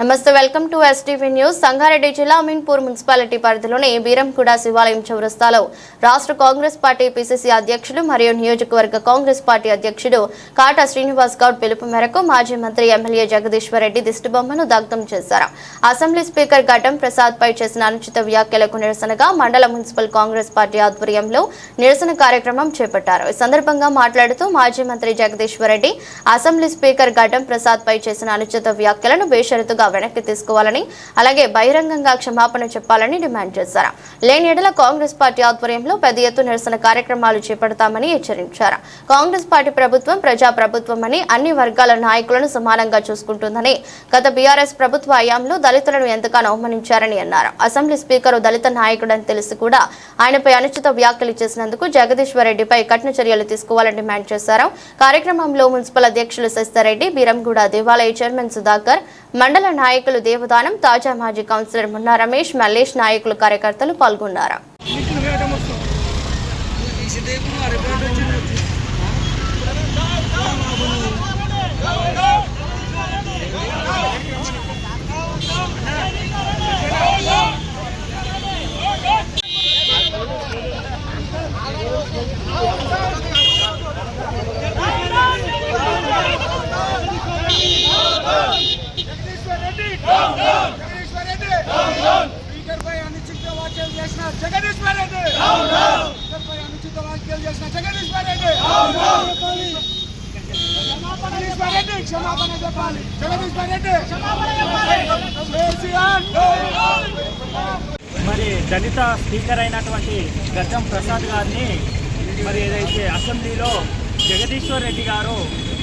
నమస్తే welcome to STV news. Sangareddy జిల్లా Ameenpur municipality పరిధిలోని బీరంకుడ శివాలయం చౌరస్తాలో రాష్ట్ర కాంగ్రెస్ పార్టీ పిసిసి అధ్యక్షుడు మరియు నియోజకవర్గ కాంగ్రెస్ పార్టీ అధ్యక్షుడు కాటా శ్రీనివాస్ గౌడ్ పిలుపు మేరకు మాజీ మంత్రి ఎమ్మెల్యే జగదీశ్వరరెడ్డి దిష్టిబొమ్మను దగ్ధం చేశారు. అసెంబ్లీ స్పీకర్ ఘటం ప్రసాద్ పై చేసిన అనుచిత వ్యాఖ్యలకు నిరసనగా మండల మున్సిపల్ కాంగ్రెస్ పార్టీ ఆధ్వర్యంలో నిరసన కార్యక్రమం చేపట్టారు. ఈ సందర్భంగా మాట్లాడుతూ మాజీ మంత్రి జగదీశ్వరరెడ్డి అసెంబ్లీ స్పీకర్ ఘటం ప్రసాద్ పై చేసిన అనుచిత వ్యాఖ్యలను బేషరతుగా వెనక్కి తీసుకోవాలని అలాగే బహిరంగంగా క్షమాపణ చెప్పాలని డిమాండ్ చేశారు. లేని ఎడల కాంగ్రెస్ పార్టీ ఆధ్వర్యంలో పెద్ద ఎత్తు నిరసన కార్యక్రమాలు చేపడతామని హెచ్చరించారు. కాంగ్రెస్ పార్టీ ప్రభుత్వం ప్రజా ప్రభుత్వం అని అన్ని వర్గాల నాయకులను సమానంగా చూసుకుంటుందని గత బీఆర్ఎస్ ప్రభుత్వ హయాంలో దళితులను ఎంతగానో అవమానించారని అన్నారు. అసెంబ్లీ స్పీకర్ దళిత నాయకుడని తెలిసి కూడా ఆయనపై అనుచిత వ్యాఖ్యలు చేసినందుకు జగదీశ్వరరెడ్డిపై కఠిన చర్యలు తీసుకోవాలని డిమాండ్ చేశారు. కార్యక్రమంలో మున్సిపల్ అధ్యక్షులు శశిధర్రెడ్డి బీరంగూడ దేవాలయ చైర్మన్ సుధాకర్ మండల నాయకులు దేవదానం తాజా మాజీ కౌన్సిలర్ మున్నా రమేష్ మల్లేష్ నాయకులు కార్యకర్తలు పాల్గొన్నారు జగదీశ్వర్ రెడ్డి జగదీశ్వర్ రెడ్డి స్పీకర్ పై అనుచిత వ్యాఖ్యలు చేసిన జగదీశ్వర్ రెడ్డి. అనుచిత వ్యాఖ్యలు చేసిన జగదీశ్వర్ రెడ్డి. జగదీశ్వర్ రెడ్డి క్షమాపణ చెప్పాలి. జగదీశ్వర్ రెడ్డి. మరి దళిత స్పీకర్ అయినటువంటి గద్దం ప్రసాద్ గారిని మరి ఏదైతే అసెంబ్లీలో జగదీశ్వర్ రెడ్డి గారు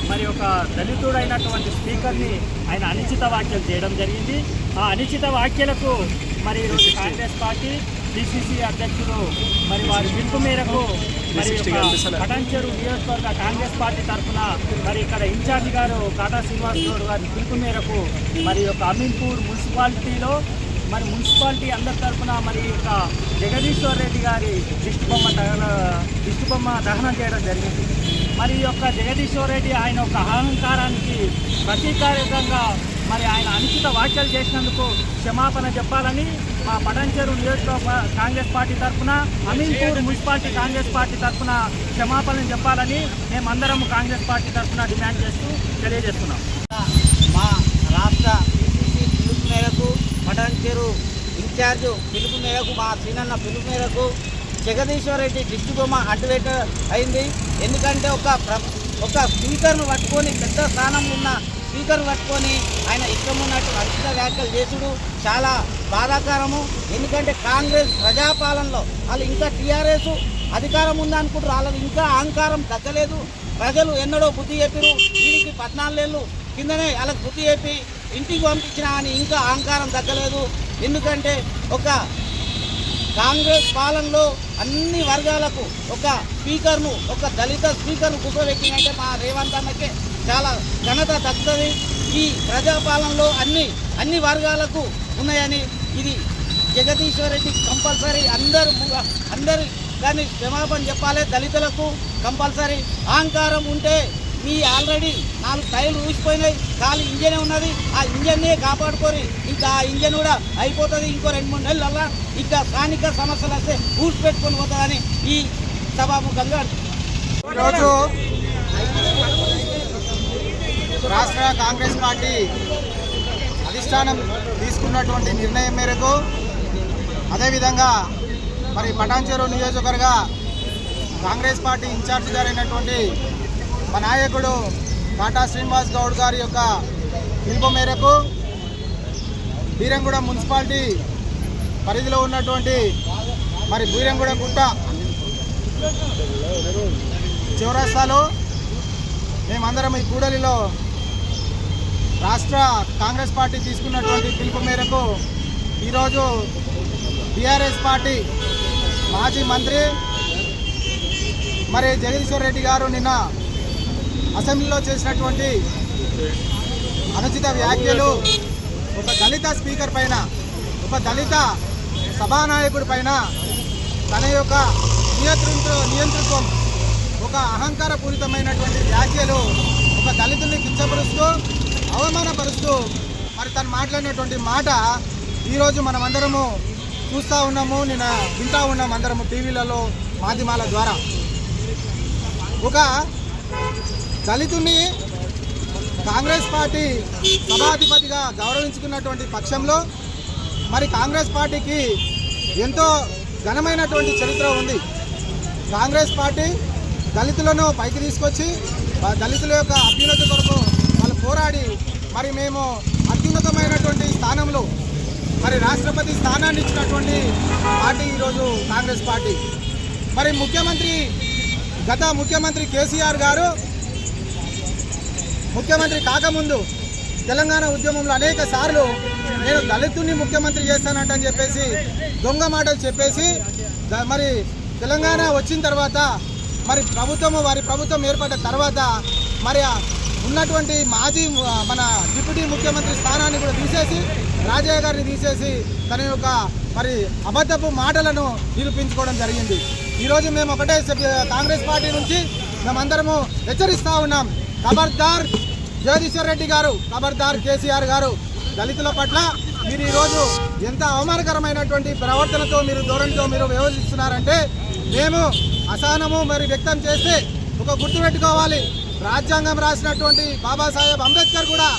మరి ఒక దళితుడైనటువంటి స్పీకర్ని ఆయన అనుచిత వ్యాఖ్యలు చేయడం జరిగింది. ఆ అనుచిత వ్యాఖ్యలకు మరి ఈరోజు కాంగ్రెస్ పార్టీ డిసిసి అధ్యక్షులు మరి వారి పిలుపు మేరకు మరి పటాన్చెరు నియోజకవర్గ కాంగ్రెస్ పార్టీ తరఫున మరి ఇక్కడ ఇన్ఛార్జి గారు కాటా శ్రీనివాస్ గౌడ్ గారి పిలుపు మేరకు మరి ఒక అమీన్పూర్ మున్సిపాలిటీలో మరి మున్సిపాలిటీ అందరి తరఫున మరి యొక్క జగదీశ్వర్ రెడ్డి గారి దిష్టిబొమ్మ దహన దిష్టిబొమ్మ దహనం చేయడం జరిగింది. మరి ఈ యొక్క జగదీశ్వర్ రెడ్డి ఆయన యొక్క అహంకారానికి ప్రతీకారంగా మరి ఆయన అనుచిత వ్యాఖ్యలు చేసినందుకు క్షమాపణ చెప్పాలని మా పటంచేరు నియోజకవర్గ కాంగ్రెస్ పార్టీ తరఫున అమీన్పూర్ మున్సిపాలిటీ కాంగ్రెస్ పార్టీ తరఫున క్షమాపణ చెప్పాలని మేమందరం కాంగ్రెస్ పార్టీ తరఫున డిమాండ్ చేస్తూ తెలియజేస్తున్నాం. మా రాష్ట్ర పిసిసి పిలుపు మేరకు పటాన్చేరు ఇన్ఛార్జ్ పిలుపు మేరకు మా సీనన్న పిలుపు మేరకు జగదీశ్వర్ రెడ్డి డిస్టిక్ బొమ్మ అడ్డువేట అయింది. ఎందుకంటే ఒక ఒక స్పీకర్ను పట్టుకొని పెద్ద స్థానంలో ఉన్న స్పీకర్ పట్టుకొని ఆయన ఇష్టం ఉన్నట్టు అనుచిత వ్యాఖ్యలు చేసుడు చాలా బాధాకరము. ఎందుకంటే కాంగ్రెస్ ప్రజాపాలనలో వాళ్ళు ఇంకా టీఆర్ఎస్ అధికారం ఉందనుకుంటారు వాళ్ళకి ఇంకా అహంకారం తగ్గలేదు. ప్రజలు ఎన్నడో బుద్ధి చెప్పిరు. వీడికి పద్నాలుగేళ్ళు కిందనే వాళ్ళకి బుద్ధి చెప్పి ఇంటికి పంపించినా అని ఇంకా అహంకారం తగ్గలేదు. ఎందుకంటే ఒక కాంగ్రెస్ పాలనలో అన్ని వర్గాలకు ఒక స్పీకర్ను ఒక దళిత స్పీకర్ను కూర్చోబెట్టిందంటే మా రేవంత్ అన్నకే చాలా ఘనత దక్కుతుంది. ఈ ప్రజాపాలనలో అన్ని అన్ని వర్గాలకు ఉన్నాయని ఇది జగదీశ్వర్ రెడ్డి కంపల్సరీ అందరు అందరు కానీ క్షమాపణ చెప్పాలి. దళితులకు కంపల్సరీ. అహంకారం ఉంటే ఈ ఆల్రెడీ నాలుగు టైర్లు ఊసిపోయినాయి. ఖాళీ ఇంజనే ఉన్నది. ఆ ఇంజన్నే కాపాడుకొని ఇంకా ఆ ఇంజన్ కూడా అయిపోతుంది. ఇంకో రెండు మూడు నెలల ఇంకా స్థానిక సమస్యలు వస్తే ఊసి పెట్టుకొని పోతుందని ఈ సభాముఖంగా ఈరోజు రాష్ట్ర కాంగ్రెస్ పార్టీ అధిష్టానం తీసుకున్నటువంటి నిర్ణయం మేరకు అదేవిధంగా మరి పటాన్చెరు నియోజకవర్గ కాంగ్రెస్ పార్టీ ఇన్ఛార్జ్ గారైనటువంటి మా నాయకుడు కాటా శ్రీనివాస్ గౌడ్ గారి యొక్క పిలుపు మేరకు బీరంగూడ మున్సిపాలిటీ పరిధిలో ఉన్నటువంటి మరి బీరంగూడ గుట్ట చౌరస్తాలో మేమందరం ఈ కూడలిలో రాష్ట్ర కాంగ్రెస్ పార్టీ తీసుకున్నటువంటి పిలుపు మేరకు ఈరోజు టీఆర్ఎస్ పార్టీ మాజీ మంత్రి మరి జగదీశ్వర్ రెడ్డి గారు నిన్న అసెంబ్లీలో చేసినటువంటి అనుచిత వ్యాఖ్యలు ఒక దళిత స్పీకర్ పైన ఒక దళిత సభానాయకుడి పైన తన యొక్క నియంతృత్వ నియంతృత్వం ఒక అహంకారపూరితమైనటువంటి వ్యాఖ్యలు ఒక దళితుల్ని కించపరుస్తూ అవమానపరుస్తూ మరి తను మాట్లాడినటువంటి మాట ఈరోజు మనమందరము చూస్తూ ఉన్నాము నేను వింటూ ఉన్నాము అందరము టీవీలలో మాధ్యమాల ద్వారా. ఒక దళితుని కాంగ్రెస్ పార్టీ సభాధిపతిగా గౌరవించుకున్నటువంటి పక్షంలో మరి కాంగ్రెస్ పార్టీకి ఎంతో ఘనమైనటువంటి చరిత్ర ఉంది. కాంగ్రెస్ పార్టీ దళితులను పైకి తీసుకొచ్చి దళితుల యొక్క అభ్యున్నతి కొరకు వాళ్ళు పోరాడి మరి మేము అత్యున్నతమైనటువంటి స్థానంలో మరి రాష్ట్రపతి స్థానాన్ని ఇచ్చినటువంటి పార్టీ ఈరోజు కాంగ్రెస్ పార్టీ. మరి ముఖ్యమంత్రి గత ముఖ్యమంత్రి కేసీఆర్ గారు ముఖ్యమంత్రి కాకముందు తెలంగాణ ఉద్యమంలో అనేక సార్లు నేను దళితుని ముఖ్యమంత్రి చేస్తానంటని చెప్పేసి దొంగ మాటలు చెప్పేసి మరి తెలంగాణ వచ్చిన తర్వాత మరి ప్రభుత్వము వారి ప్రభుత్వం ఏర్పడ్డ తర్వాత మరి ఉన్నటువంటి మాజీ మన డిప్యూటీ ముఖ్యమంత్రి స్థానాన్ని కూడా తీసేసి రాజయ్య గారిని తీసేసి తన యొక్క మరి అబద్ధపు మాటలను నిరూపించుకోవడం జరిగింది. ఈరోజు మేము ఒకటే కాంగ్రెస్ పార్టీ నుంచి మేమందరము హెచ్చరిస్తూ ఉన్నాం. ఖబర్దార్ జగదీశ్వర్ రెడ్డి గారు ఖబర్దార్ కేసీఆర్ గారు దళితుల పట్ల మీరు ఈరోజు ఎంత అవమానకరమైనటువంటి ప్రవర్తనతో మీరు ధోరణితో మీరు వ్యవహరిస్తున్నారంటే మేము అసహనము మరి వ్యక్తం చేస్తే ఒక గుర్తు పెట్టుకోవాలి. రాజ్యాంగం రాసినటువంటి బాబాసాహెబ్ అంబేద్కర్ కూడా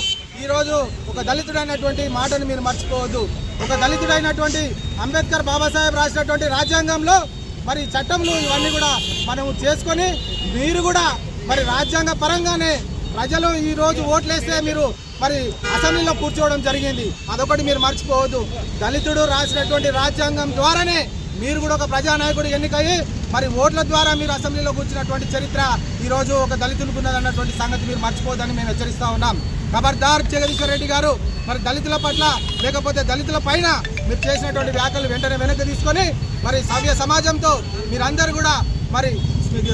ఈరోజు ఒక దళితుడైనటువంటి మాటను మీరు మర్చిపోవద్దు. ఒక దళితుడైనటువంటి అంబేద్కర్ బాబాసాహెబ్ రాసినటువంటి రాజ్యాంగంలో మరి చట్టంలో ఇవన్నీ కూడా మనము చేసుకొని మీరు కూడా మరి రాజ్యాంగ పరంగానే ప్రజలు ఈ రోజు ఓట్లేస్తే మీరు మరి అసెంబ్లీలో కూర్చోవడం జరిగింది. అదొకటి మీరు మర్చిపోవద్దు. దళితుడు రాసినటువంటి రాజ్యాంగం ద్వారానే మీరు కూడా ఒక ప్రజానాయకుడు ఎన్నికయ్యి మరి ఓట్ల ద్వారా మీరు అసెంబ్లీలో కూర్చున్నటువంటి చరిత్ర ఈరోజు ఒక దళితులకు ఉన్నదన్నటువంటి సంగతి మీరు మర్చిపోదని మేము హెచ్చరిస్తూ ఉన్నాం. ఖబర్దార్ జగదీశ్వర్ రెడ్డి గారు మరి దళితుల పట్ల లేకపోతే దళితుల పైన మీరు చేసినటువంటి వ్యాఖ్యలు వెంటనే వెనక్కి తీసుకొని మరి సవ్య సమాజంతో మీరందరూ కూడా మరి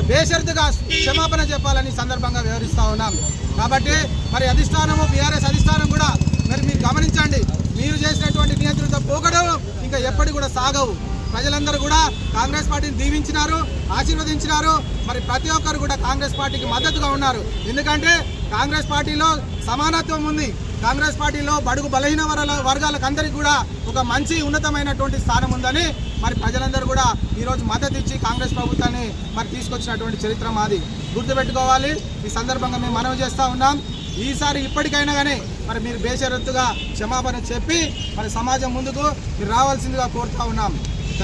బేషరతుగా క్షమాపణ చెప్పాలని సందర్భంగా వివరిస్తూ ఉన్నాం. కాబట్టి మరి అధిష్టానము బీఆర్ఎస్ అధిష్టానం కూడా మరి మీరు గమనించండి. మీరు చేసినటువంటి నియంత్రణతో పోకడం ఇంకా ఎప్పటికి కూడా సాగవు. ప్రజలందరూ కూడా కాంగ్రెస్ పార్టీని దీవించినారు ఆశీర్వదించినారు. మరి ప్రతి ఒక్కరు కూడా కాంగ్రెస్ పార్టీకి మద్దతుగా ఉన్నారు. ఎందుకంటే కాంగ్రెస్ పార్టీలో సమానత్వం ఉంది. కాంగ్రెస్ పార్టీలో బడుగు బలహీన వర్గాల వర్గాలకు అందరికీ కూడా ఒక మంచి ఉన్నతమైనటువంటి స్థానం ఉందని మరి ప్రజలందరూ కూడా ఈరోజు మద్దతు ఇచ్చి కాంగ్రెస్ ప్రభుత్వాన్ని మరి తీసుకొచ్చినటువంటి చరిత్ర మాది. గుర్తుపెట్టుకోవాలి ఈ సందర్భంగా మేము మనవి చేస్తూ ఉన్నాం. ఈసారి ఇప్పటికైనా కానీ మరి మీరు బేషరత్తుగా క్షమాపణ చెప్పి మరి సమాజం ముందుకు మీరు రావాల్సిందిగా కోరుతా ఉన్నాం.